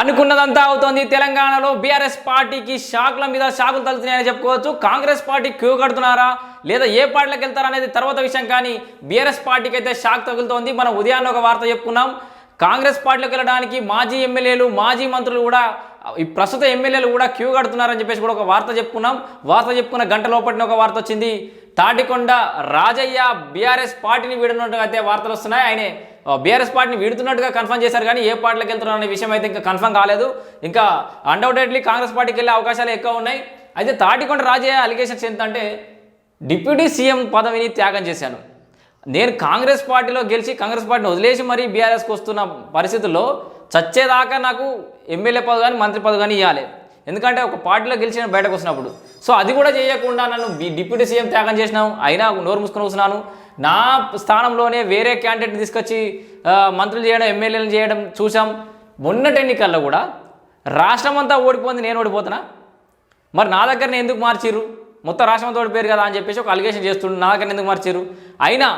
అనుకున్నదంతా అవుతోంది. తెలంగాణలో బీఆర్ఎస్ పార్టీకి షాకుల మీద షాకులు తలుతున్నాయని చెప్పుకోవచ్చు. కాంగ్రెస్ పార్టీ క్యూ కడుతున్నారా? లేదా ఏ పార్టీలకు వెళ్తారా అనేది తర్వాత విషయం. కానీ బీఆర్ఎస్ పార్టీకి అయితే షాక్ తగులుతోంది. మనం ఉదయాన్నే ఒక వార్త చెప్పుకున్నాం. కాంగ్రెస్ పార్టీలోకి వెళ్ళడానికి మాజీ ఎమ్మెల్యేలు మాజీ మంత్రులు కూడా ఈ ప్రస్తుత ఎమ్మెల్యేలు కూడా క్యూ కడుతున్నారని చెప్పేసి కూడా ఒక వార్త చెప్పుకున్నాం. వార్త చెప్పుకున్న గంట లోపటిన ఒక వార్త వచ్చింది. తాటికొండ రాజయ్య బీఆర్ఎస్ పార్టీని వీడినట్టుగా అయితే వార్తలు వస్తున్నాయి. ఆయన బీఆర్ఎస్ పార్టీని వీడుతున్నట్టుగా కన్ఫర్మ్ చేశారు కానీ ఏ పార్టీలకు వెళ్తున్నారు అనే విషయం అయితే ఇంకా కన్ఫర్మ్ కాలేదు. ఇంకా అన్డౌటెడ్లీ కాంగ్రెస్ పార్టీకి వెళ్ళే అవకాశాలు ఎక్కువ ఉన్నాయి. అయితే తాటికొండ రాజయ్య అలిగేషన్స్ ఏంటంటే డిప్యూటీ సీఎం పదవిని త్యాగం చేశాను. నేను కాంగ్రెస్ పార్టీలో గెలిచి కాంగ్రెస్ పార్టీని వదిలేసి మరీ బీఆర్ఎస్కి వస్తున్న పరిస్థితుల్లో చచ్చేదాకా నాకు ఎమ్మెల్యే పదవి కానీ మంత్రి పదవి కానీ ఇవ్వాలి. ఎందుకంటే ఒక పార్టీలో గెలిచిన బయటకు వచ్చినప్పుడు సో అది కూడా చేయకుండా నన్ను డిప్యూటీ సీఎం త్యాగం చేసినావు. అయినా నోరు మూసుకొని వస్తున్నాను నా స్థానంలోనే వేరే క్యాండిడేట్ తీసుకొచ్చి మంత్రులు చేయడం ఎమ్మెల్యేలు చేయడం చూసాం మొన్నటి ఎన్నికల్లో కూడా రాష్ట్రం అంతా ఓడిపోయింది నేను ఓడిపోతున్నా. మరి నా దగ్గరనే ఎందుకు మార్చిర్రు? మొత్తం రాష్ట్రం ఓడిపోయారు పేరు కదా అని చెప్పేసి ఒక అలిగేషన్ చేస్తుండు. నా దగ్గర ఎందుకు మార్చిర్రు? అయినా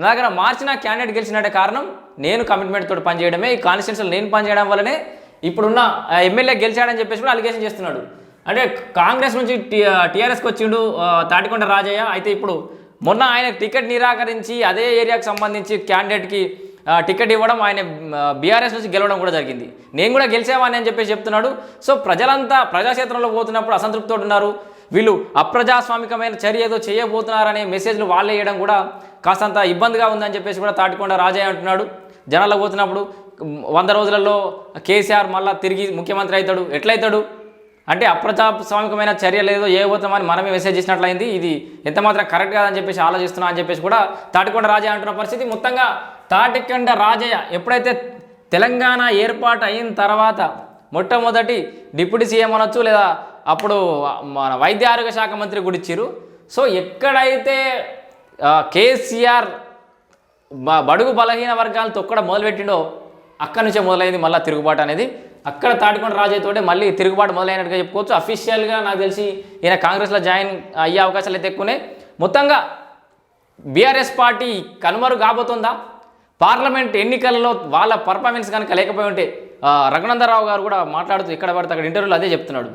నా దగ్గర మార్చిన క్యాండిడేట్ గెలిచినట్టే కారణం నేను కమిట్మెంట్ తోటి పనిచేయడమే. ఈ కాన్స్టిట్యూన్సీలో నేను పనిచేయడం వల్లనే ఇప్పుడున్న ఎమ్మెల్యే గెలిచాడని చెప్పేసి కూడా అలిగేషన్ చేస్తున్నాడు. అంటే కాంగ్రెస్ నుంచి టీఆర్ఎస్కి వచ్చిండు తాటికొండ రాజయ్య. అయితే ఇప్పుడు మొన్న ఆయన టికెట్ నిరాకరించి అదే ఏరియాకి సంబంధించి క్యాండిడేట్కి టికెట్ ఇవ్వడం ఆయన బీఆర్ఎస్ నుంచి గెలవడం కూడా జరిగింది. నేను కూడా గెలిచామని అని చెప్పేసి చెప్తున్నాడు. సో ప్రజలంతా ప్రజాక్షేత్రంలో పోతున్నప్పుడు అసంతృప్తితో ఉన్నారు. వీళ్ళు అప్రజాస్వామికమైన చర్య ఏదో చేయబోతున్నారనే మెసేజ్లు వాళ్ళే వేయడం కూడా కాస్తంత ఇబ్బందిగా ఉందని చెప్పేసి కూడా తాటికొండ రాజయ్య అంటున్నాడు. జనాల్లో పోతున్నప్పుడు వంద రోజులలో కేసీఆర్ మళ్ళీ తిరిగి ముఖ్యమంత్రి అవుతాడు. ఎట్లయితాడు? అంటే అప్రజాస్వామికమైన చర్యలు ఏదో చేయబోతామని మనమే మెసేజ్ చేసినట్లయింది. ఇది ఎంతమాత్రం కరెక్ట్ కాదని చెప్పేసి ఆలోచిస్తున్నా అని చెప్పేసి కూడా తాటికొండ రాజయ్య అంటున్న పరిస్థితి మొత్తంగా తాటికొండ రాజయ్య ఎప్పుడైతే తెలంగాణ ఏర్పాటు అయిన తర్వాత మొట్టమొదటి డిప్యూటీ సీఎం అనొచ్చు లేదా అప్పుడు మన వైద్య ఆరోగ్య శాఖ మంత్రి కూడా ఇచ్చారు సో ఎక్కడైతే కేసీఆర్ బడుగు బలహీన వర్గాలు తొక్కడ మొదలుపెట్టిండో అక్కడి నుంచే మొదలైంది మళ్ళీ తిరుగుబాటు అనేది. అక్కడ తాటికొండ రాజయ్యతోటే మళ్ళీ తిరుగుబాటు మొదలైనట్టుగా చెప్పుకోవచ్చు. అఫీషియల్గా నాకు తెలిసి ఈయన కాంగ్రెస్లో జాయిన్ అయ్యే అవకాశాలు అయితే ఎక్కువనే మొత్తంగా బీఆర్ఎస్ పార్టీ కనుమరు కాబోతుందా? పార్లమెంట్ ఎన్నికలలో వాళ్ళ పర్ఫార్మెన్స్ కనుక లేకపోయి ఉంటే రఘునందరావు గారు కూడా మాట్లాడుతూ ఇక్కడ పడితే అక్కడ ఇంటర్వ్యూలో అదే చెప్తున్నాడు.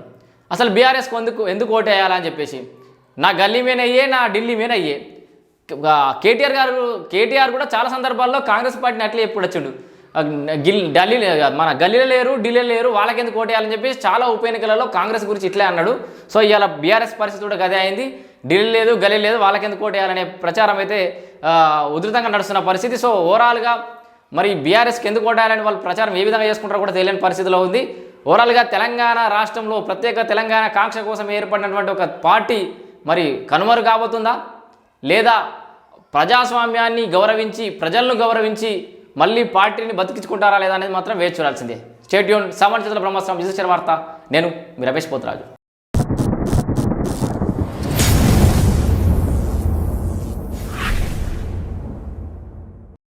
అసలు బీఆర్ఎస్కి ఎందుకు ఎందుకు ఓటు వేయాలని చెప్పేసి నా గల్లీ మీద అయ్యే నా ఢిల్లీ మీద అయ్యే కేటీఆర్ గారు కేటీఆర్ కూడా చాలా సందర్భాల్లో కాంగ్రెస్ పార్టీని అట్లే ఎప్పుడు వచ్చిండు గిల్ ఢిల్లీ మన గల్లీలో లేరు ఢిల్లీలో లేరు వాళ్ళకెందుకు ఓటేయాలని చెప్పేసి చాలా ఉప ఎన్నికలలో కాంగ్రెస్ గురించి ఇట్లే అన్నాడు. సో ఇవాళ బీఆర్ఎస్ పరిస్థితి కూడా గదే అయింది. ఢిల్లీ లేదు గల్లీ లేదు వాళ్ళకెందుకు ఓటేయాలనే ప్రచారం అయితే ఉధృతంగా నడుస్తున్న పరిస్థితి. సో ఓవరాల్గా మరి బీఆర్ఎస్కి ఎందుకు ఓటేయాలని వాళ్ళు ప్రచారం ఏ విధంగా చేసుకుంటారో కూడా తెలియని పరిస్థితిలో ఉంది. ఓవరాల్గా తెలంగాణ రాష్ట్రంలో ప్రత్యేక తెలంగాణ కాంక్ష కోసం ఏర్పడినటువంటి ఒక పార్టీ మరి కనుమరు కాబోతుందా? లేదా ప్రజాస్వామ్యాన్ని గౌరవించి ప్రజలను గౌరవించి మళ్ళీ పార్టీని బతికించుకుంటారా లేదా అనేది మాత్రం వేచి చూడాల్సిందే. స్టేట్యూన్ సమాచార బ్రహ్మాస్త్రం. విజయశ్వర వార్త నేను మీ రమేష్ పోతురాజు.